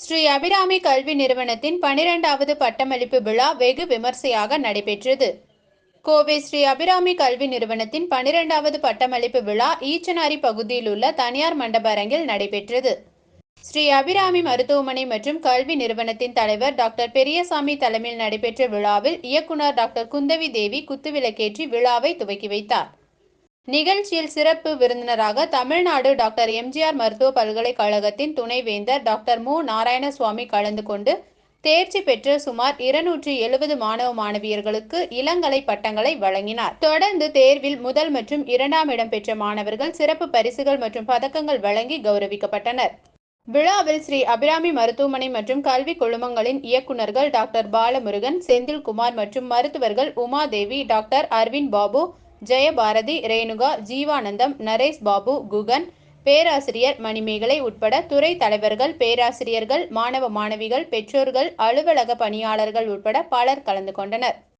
ஸ்ரீ அபிராமி கல்வி நிறுவனத்தின் பனிரெண்டாவது பட்டமளிப்பு விழா வெகு விமர்சையாக நடைபெற்றது. கோவை ஸ்ரீ அபிராமி கல்வி நிறுவனத்தின் பனிரெண்டாவது பட்டமளிப்பு விழா ஈச்சனாரி பகுதியில் உள்ள தனியார் மண்டப அரங்கில் நடைபெற்றது. ஸ்ரீ அபிராமி மருத்துவமனை மற்றும் கல்வி நிறுவனத்தின் தலைவர் டாக்டர் பெரியசாமி தலைமையில் நடைபெற்ற விழாவில் இயக்குனர் டாக்டர் குந்தவி தேவி குத்துவிளக்கேற்றி விழாவை துவக்கி வைத்தார். நிகழ்ச்சியில் சிறப்பு விருந்தினராக தமிழ்நாடு டாக்டர் எம்ஜிஆர் மருத்துவ பல்கலைக்கழகத்தின் துணைவேந்தர் டாக்டர் மு. நாராயணசுவாமி கலந்து கொண்டு தேர்ச்சி பெற்ற சுமார் இருநூற்றி எழுபது மாணவ மாணவியர்களுக்கு இளங்கலை பட்டங்களை வழங்கினார். தொடர்ந்து தேர்வில் முதல் மற்றும் இரண்டாம் இடம் பெற்ற மாணவர்கள் சிறப்பு பரிசுகள் மற்றும் பதக்கங்கள் வழங்கி கௌரவிக்கப்பட்டனர். விழாவில் ஸ்ரீ அபிராமி மருத்துவமனை மற்றும் கல்வி குழுமங்களின் இயக்குநர்கள் டாக்டர் பாலமுருகன் செந்தில்குமார் மற்றும் மருத்துவர்கள் உமாதேவி டாக்டர் அரவிந்த் பாபு ஜெயபாரதி ரேணுகா ஜீவானந்தம் நரேஷ் பாபு குகன் பேராசிரியர் மணிமேகலை உட்பட துறை தலைவர்கள் பேராசிரியர்கள் மாணவ மாணவிகள் பெற்றோர்கள் அலுவலக பணியாளர்கள் உட்பட பலர் கலந்து கொண்டனர்.